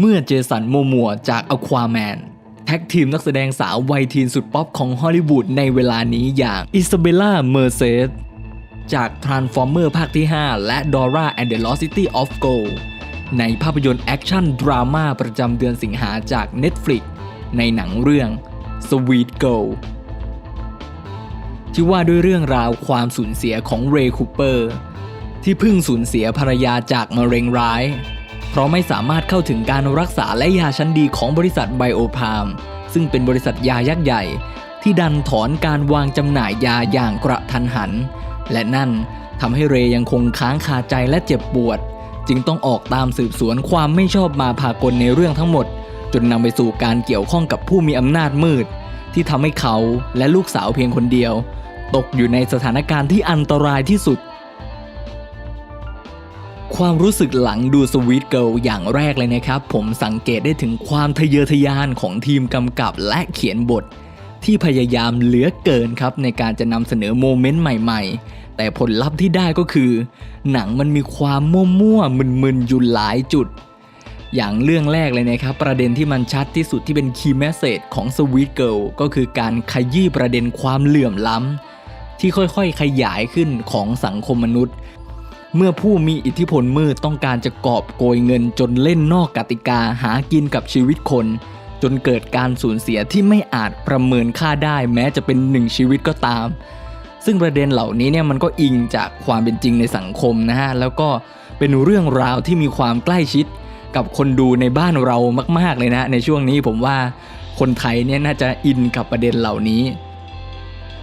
เมื่อเจสันโมมัวจากอควาแมนแท็กทีมนักแสดงสาววัยทีนสุดป๊อปของฮอลลีวูดในเวลานี้อย่างอิซาเบลล่าเมอร์เซสจาก Transformer ภาคที่ 5 และ Dora and the Lost City of Gold ในภาพยนตร์แอคชั่นดราม่าประจำเดือนสิงหาจาก Netflix ในหนังเรื่อง Sweet Girl ที่ว่าด้วยเรื่องราวความสูญเสียของเรย์คูเปอร์ที่เพิ่งสูญเสียภรรยาจากมะเร็งร้าย ราะไม่สามารถเข้าถึงการรักษาและยาชั้นดีของบริษัทไบโอพามซึ่งเป็นบริษัทยายักษ์ใหญ่ ที่ดันถอนการวางจำหน่ายยาอย่างกระทันหัน และนั่นทำให้เรย์ยังคงค้างคาใจและเจ็บปวด จึงต้องออกตามสืบสวนความไม่ชอบมาพากลในเรื่องทั้งหมด จนนำไปสู่การเกี่ยวข้องกับผู้มีอำนาจมืด ที่ทำให้เขาและลูกสาวเพียงคนเดียว ตกอยู่ในสถานการณ์ที่อันตรายที่สุด ความรู้สึกหลังดูสวีทเกิลอย่างแรกเลยนะครับ ผมสังเกตได้ถึงความทะเยอทะยานของทีมกำกับและเขียนบท ที่พยายามเหลือเกินครับในการจะนำเสนอโมเมนต์ใหม่ ๆ แต่ผลลัพธ์ที่ได้ก็คือ หนังมันมีความมั่วๆมึนๆอยู่หลายจุด อย่างเรื่องแรกเลยนะครับ ประเด็นที่มันชัดที่สุดที่เป็นคีย์แมสเซจของ Sweet Girl ก็คือการขยี้ประเด็นความเหลื่อมล้ำที่ค่อยๆ ขยายขึ้นของสังคมมนุษย์ เมื่อผู้มีอิทธิพลมืดต้องการจะกอบโกยเงินจนเล่นนอกกติกาหากินกับชีวิตคน จนเกิดการสูญเสียที่ไม่อาจประเมินค่าได้แม้จะเป็นหนึ่งชีวิตก็ตาม ซึ่งประเด็นเหล่านี้เนี่ยมันก็อิงจากความเป็นจริงในสังคมนะฮะแล้วก็เป็นเรื่องราวที่มีความใกล้ชิดกับคนดูในบ้านเรามาก ๆเลยนะในช่วงนี้ผมว่าคนไทยเนี่ยน่าจะอินกับประเด็นเหล่านี้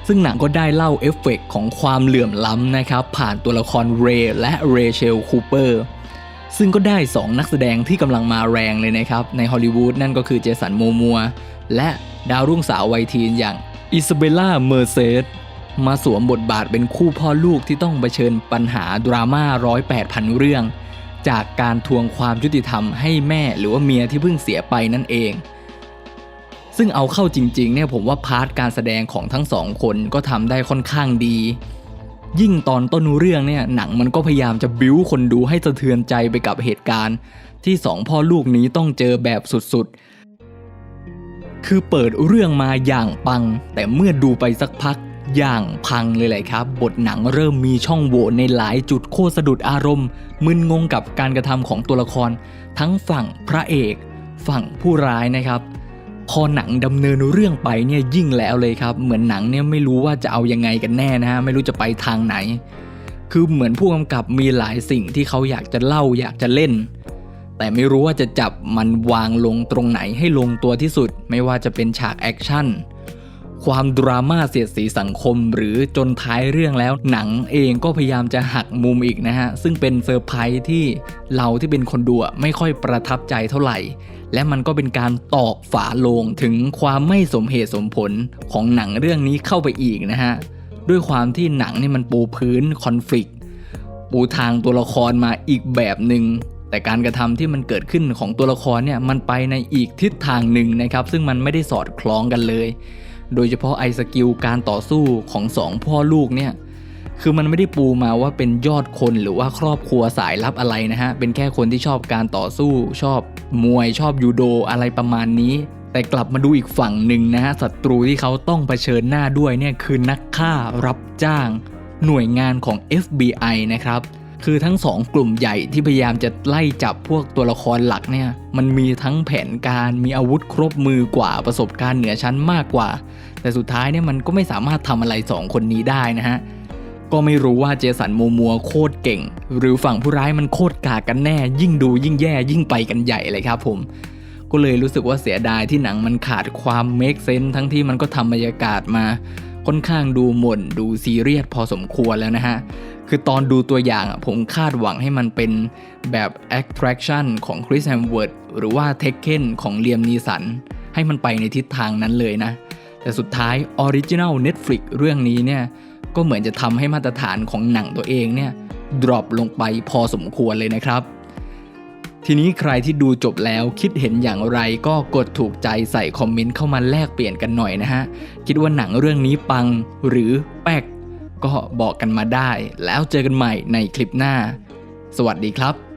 ซึ่งหนังก็ได้เล่าเอฟเฟกต์ของความเหลื่อมล้ำนะครับผ่านตัวละครเรย์และเรเชลคูเปอร์ซึ่งก็ได้ 2 นักแสดงที่กำลังมาแรงเลยนะครับในฮอลลีวูดนั่นก็คือเจสันโมมัว และดาวรุ่งสาววัยทีนอย่างอิซาเบลล่าเมอร์เซสมาสวมบทบาทเป็นคู่พ่อลูกที่ต้องเผชิญปัญหาดราม่าร้อยแปดพันเรื่อง จากการทวงความยุติธรรมให้แม่หรือว่าเมียที่เพิ่งเสียไปนั่นเอง ซึ่งเอาเข้าจริงๆเนี่ยผมว่าพาร์ทการแสดงของทั้งสองคนก็ทำได้ค่อนข้างดี ยิ่งตอนต้นเรื่องเนี่ยหนังมันก็พยายามจะบิ้วคนดูให้สะเทือนใจไปกับเหตุการณ์ ที่สองพ่อลูกนี้ต้องเจอแบบสุดๆ คือเปิดเรื่องมาอย่างปัง แต่เมื่อดูไปสักพักอย่างพังเลยแหละครับ บทหนังเริ่มมีช่องโหว่ในหลายจุดโคตรสะดุดอารมณ์ มึนงงกับการกระทำของตัวละคร ทั้งฝั่งพระเอก ฝั่งผู้ร้ายนะครับ พอหนังดำเนินเรื่องไปเนี่ยยิ่งแล้วเลยครับ เหมือนหนังเนี่ยไม่รู้ว่าจะเอายังไงกันแน่นะฮะไม่รู้จะไปทางไหน คือเหมือนผู้กำกับมีหลายสิ่งที่เขาอยากจะเล่าอยากจะเล่น แต่ไม่รู้ว่าจะจับมันวางลงตรงไหนให้ลงตัวที่สุด ไม่ว่าจะเป็นฉากแอคชั่น ความดราม่าเสียดสีสังคม หรือจนท้ายเรื่องแล้วหนังเองก็พยายามจะหักมุมอีกนะฮะ ซึ่งเป็นเซอร์ไพรส์ที่เราที่เป็นคนดูไม่ค่อยประทับใจเท่าไหร่ และมันก็เป็นการตอกฝาโลงถึงความไม่สมเหตุสมผลของหนังเรื่องนี้เข้าไปอีกนะฮะ ด้วยความที่หนังนี่มันปูพื้นคอนฟ lict ปูทางตัวละครมาอีกแบบหนึ่งแต่การกระทำที่มันเกิดขึ้นของตัวละครเนี่ยมันไปในอีกทิศทางหนึ่งนะครับ ซึ่งมันไม่ได้สอดคล้องกันเลย โดยเฉพาะไอสกิลการต่อสู้ของสองพ่อลูกเนี่ยคือมันไม่ได้ปูมาว่าเป็นยอดคนหรือว่าครอบครัวสายลับอะไรนะฮะ เป็นแค่คนที่ชอบการต่อสู้ ชอบมวยชอบยูโดอะไรประมาณนี้ แต่กลับมาดูอีกฝั่งหนึ่งนะฮะศัตรูที่เขาต้องเผชิญหน้าด้วยเนี่ยคือนักฆ่ารับจ้าง หน่วยงานของ FBI นะครับ คือทั้งสองกลุ่มใหญ่ที่พยายามจะไล่จับพวกตัวละครหลักเนี่ย มันมีทั้งแผนการมีอาวุธครบมือกว่าประสบการณ์เหนือชั้นมากกว่า แต่สุดท้ายเนี่ยมันก็ไม่สามารถทำอะไรสองคนนี้ได้นะฮะก็ไม่รู้ว่าเจสันโมมัวโคตรเก่ง หรือฝั่งผู้ร้ายมันโคตรกากันแน่ ยิ่งดูยิ่งแย่ยิ่งไปกันใหญ่เลยครับผม ก็เลยรู้สึกว่าเสียดายที่หนังมันขาดความเมคเซนทั้งที่มันก็ทำบรรยากาศมา ค่อนข้างดูหม่นดูซีเรียสพอสมควรแล้วนะฮะ คือตอนดูตัวอย่างอะผมคาดหวังให้มันเป็นแบบ attraction ของ Chris Hemsworth หรือว่า Tekken ของเลียมนีสัน ให้มันไปในทิศทางนั้นเลยนะ แต่สุดท้าย Original Netflix เรื่องนี้เนี่ยก็เหมือนจะทำให้มาตรฐานของหนังตัวเองเนี่ยดรอปลงไปพอสมควรเลยนะครับ ทีนี้ใครที่ดูจบแล้วคิดเห็นอย่างไรก็กดถูกใจใส่คอมเมนต์เข้ามาแลกเปลี่ยนกันหน่อยนะฮะ คิดว่าหนังเรื่องนี้ปังหรือแป๊กก็บอกกันมาได้ แล้วเจอกันใหม่ในคลิปหน้า สวัสดีครับ